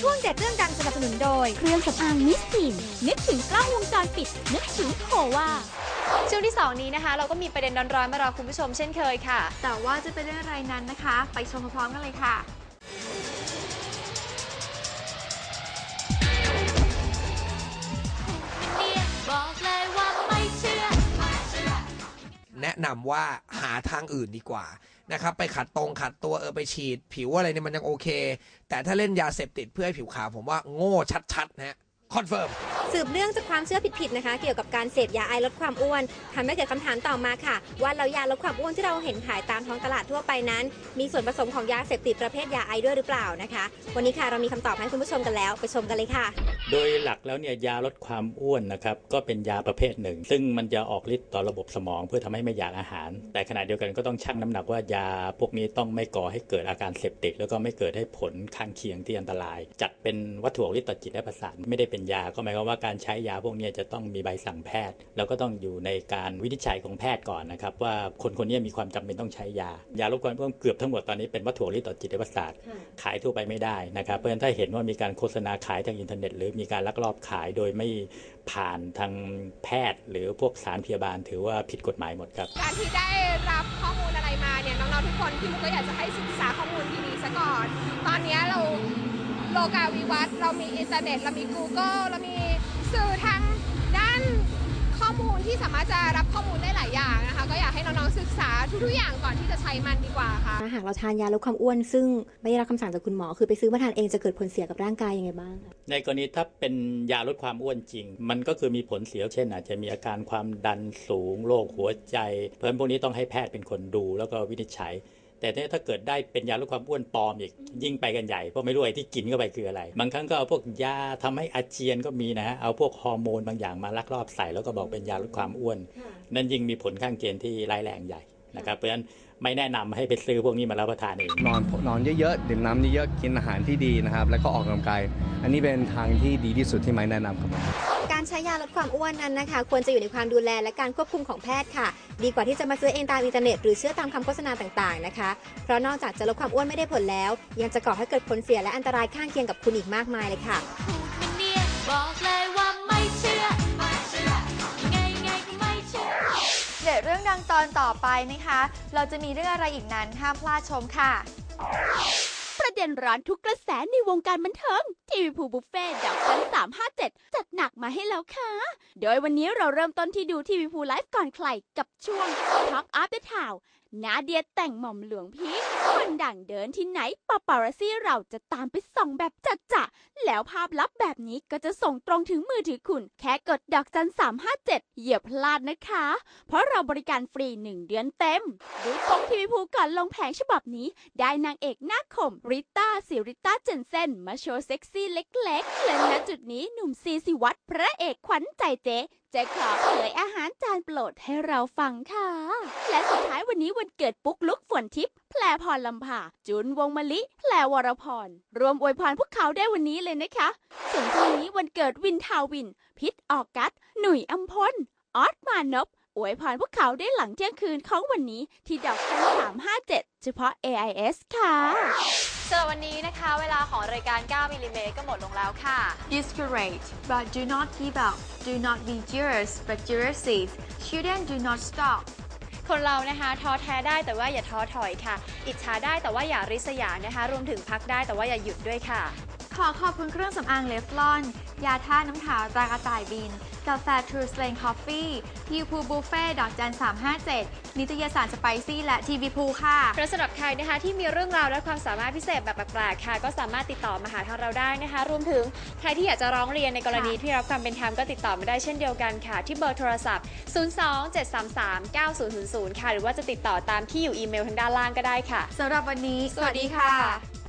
ช่วงเด็ดเรื่องดังสนับสนุนโดย เครื่องสำอางมิสทีนนึกถึงกล้องวงจรปิด นึกถึงโควาช่วงที่ 2 นี้นะคะ เราก็มีประเด็นร้อนๆมารอคุณผู้ชมเช่นเคยค่ะ แต่ว่าจะเป็นเรื่องอะไรนั้นนะคะ ไปชมพร้อมๆกันเลยค่ะ นะนำว่าหาทางอื่นดีกว่านะครับไปขัดตรงขัดตัวเออไปฉีด ผิวอะไรเนี่ยมันยังโอเค แต่ถ้าเล่นยาเสพติดเพื่อให้ผิวขาวผมว่าโง่ชัดๆนะฮะคอนเฟิร์ม สืบเนื่องจากความเชื่อผิดๆนะคะ เกี่ยวกับการเสพยาไอลดความอ้วนทำให้เกิดคำถามต่อมาค่ะ ว่าแล้วยาลดความอ้วนที่เราเห็นขายตามท้องตลาดทั่วไปนั้น มีส่วนผสมของยาเสพติดประเภทยาไอด้วยหรือเปล่านะคะ วันนี้ค่ะเรามีคำตอบให้คุณผู้ชมกันแล้วไปชมกันเลยค่ะ โดยหลักแล้วเนี่ยยาลดความอ้วนนะครับก็เป็นยาประเภทหนึ่ง ซึ่งมันจะออกฤทธิ์ต่อระบบสมองเพื่อทำให้ไม่อยากอาหาร แต่ขณะเดียวกันก็ต้องชั่งน้ำหนักว่ายาพวกนี้ต้องไม่ก่อให้เกิดอาการเสพติดแล้วก็ไม่เกิดให้ผลข้างเคียงที่อันตราย จัดเป็นวัตถุออกฤทธิ์ต่อจิตและประสาทไม่ได้เป็นยาก็หมายความว่าการใช้ยาพวกนี้จะต้องมีใบสั่งแพทย์ แล้วก็ต้องอยู่ในการวินิจฉัยของแพทย์ก่อนนะครับ ว่าคนคนนี้มีความจำเป็นต้องใช้ยา ยาลดความอ้วนเกือบทั้งหมดตอนนี้เป็นวัตถุออกฤทธิ์ต่อจิตและประสาทขายทั่วไปไม่ได้นะครับ เพราะฉะนั้นถ้าเห็นว่ามีการโฆษณาขายทางอินเทอร์เน็ต หรือมีการลักลอบขายโดยไม่ผ่านทางแพทย์ หรือพวกสารพยาบาล ถือว่าผิดกฎหมายหมดครับการที่ได้รับข้อมูลอะไรมาเนี่ยน้องๆทุกคนพี่มุกก็อยากจะให้ศึกษาข้อมูลดีๆซะก่อน ตอนนี้เราโลกาวิวัฒน์เรามีอินเทอร์เน็ต เรามี Google เรามี สื่อทางด้านข้อมูลที่สามารถจะรับข้อมูลได้หลายอย่างนะคะ ก็อยากให้น้องๆศึกษาทุกๆอย่างก่อนที่จะใช้มันดีกว่าค่ะถ้าหากเราทานยาลดความอ้วนซึ่งไม่ได้รับคำสั่งจากคุณหมอ คือไปซื้อมาทานเองจะเกิดผลเสียกับร่างกายยังไงบ้างคะในกรณีถ้าเป็นยาลดความอ้วนจริง มันก็คือมีผลเสียเช่น อาจจะมีอาการความดันสูงโรคหัวใจ เพราะฉะนั้นพวกนี้ต้องให้แพทย์เป็นคนดูแล้วก็วินิจฉัย แต่ถ้าเกิดได้เป็นยาลดความอ้วนปลอมอีกยิ่งไปกันใหญ่เพราะไม่รู้ไอ้ที่กินเข้าไปคืออะไร บางครั้งก็เอาพวกยาทำให้อาเจียนก็มีนะฮะเอาพวกฮอร์โมนบางอย่างมาลักลอบใส่แล้วก็บอกเป็นยาลดความอ้วน นั่นยิ่งมีผลข้างเคียงที่ร้ายแรงใหญ่นะครับเพราะฉะนั้นไม่แนะนำให้ไปซื้อพวกนี้มารับประทานเองนอนนอนเยอะๆดื่มน้ำเยอะๆกินอาหารที่ดีนะครับ แล้วก็ออกกำลังกายอันนี้เป็นทางที่ดีที่สุดที่ไม้แนะนำครับผม การใช้ยาลดความอ้วนนั้นนะคะ ควรจะอยู่ในความดูแลและการควบคุมของแพทย์ค่ะ ดีกว่าที่จะมาซื้อเองตามอินเทอร์เน็ตหรือเชื่อตามคำโฆษณาต่างๆนะคะ เพราะนอกจากจะลดความอ้วนไม่ได้ผลแล้ว ยังจะก่อให้เกิดผลเสียและอันตรายข้างเคียงกับคุณอีกมากมายเลยค่ะเนี่ยบอกเลยว่าไม่เชื่อไงไงก็ไม่เชื่อเดี๋ยวเรื่องดังตอนต่อไปนะคะ เราจะมีเรื่องอะไรอีกนั้นห้ามพลาดชมค่ะ ด็นร้อนทุกกระแสในวงการบันเทิง ทีวีพูบุฟเฟ่ดอกจันสามห้าเจ็ดจัดหนักมาให้แล้วค่ะ โดยวันนี้เราเริ่มต้นที่ดูทีวีพูไลฟ์ก่อนใครกับช่วง Talk After Town นาเดียแต่งหม่อมหลวงพีคคนดังเดินที่ไหนปาปาราซี่เราจะตามไปส่องแบบจัดจะแล้วภาพลับแบบนี้ก็จะส่งตรงถึงมือถือคุณ แค่กดดอกจันสามห้าเจ็ดอย่าพลาดนะคะ เพราะเราบริการฟรี1เดือนเต็มดูปกทีวีพูก่อนลงแผงฉบับนี้ ได้นางเอกหน้าคมริต้าสิริต้าเจนเซนมาโชว์เซ็กซี่เล็กๆ และณจุดนี้หนุ่มซีสิวัตรพระเอกขวัญใจเจ๊จะขอเผยอาหารจานโปรดให้เราฟังค่ะ และสุดท้ายวันนี้วันเกิดปุ๊กลุกฝนทิพย์แพรพรลำพาจุนวงมะลิ แพรวรพร รวมอวยพรพวกเขาได้วันนี้เลยนะคะส่วนพรุ่งนี้วันเกิดวินทาวิน พิษออกัสหนุ่ยอัมพลออสมานพ อวยพรพวกเขาได้หลังเที่ยงคืนของวันนี้ที่ดอกจันสามห้าเจ็ดเฉพาะ AIS ค่ะสำหรับวันนี้นะคะ เวลาของรายการ 9มิลลิเมตรก็หมดลงแล้วค่ะ Discourage but do not give up do not be jealous but jealousy children do not stop คนเรานะคะท้อแท้ได้แต่ว่าอย่าท้อถอยค่ะ อิจฉาได้แต่ว่าอย่าริษยานะคะ รวมถึงพักได้แต่ว่าอย่าหยุดด้วยค่ะ ขอขอบคุณเครื่องสำอางเลฟลอน ยาท่าน้ำขาวตรากระต่ายบิน กาแฟทรูสเลนคอฟฟี่ทีพูบุฟเฟ่ดอกจัน357 นิตยสารสไปซี่ และทีวีพูค่ะเพราะสำหรับใครนะคะที่มีเรื่องราวและความสามารถพิเศษแบบแปลกๆค่ะ ก็สามารถติดต่อมาหาทางเราได้นะคะ รวมถึงใครที่อยากจะร้องเรียนในกรณีที่รับความเป็นธรรมก็ติดต่อมาได้เช่นเดียวกันค่ะ ที่เบอร์โทรศัพท์ 027339000 ค่ะ หรือว่าจะติดต่อตามที่อยู่อีเมลทางด้านล่างก็ได้ค่ะสำหรับวันนี้ สวัสดีค่ะ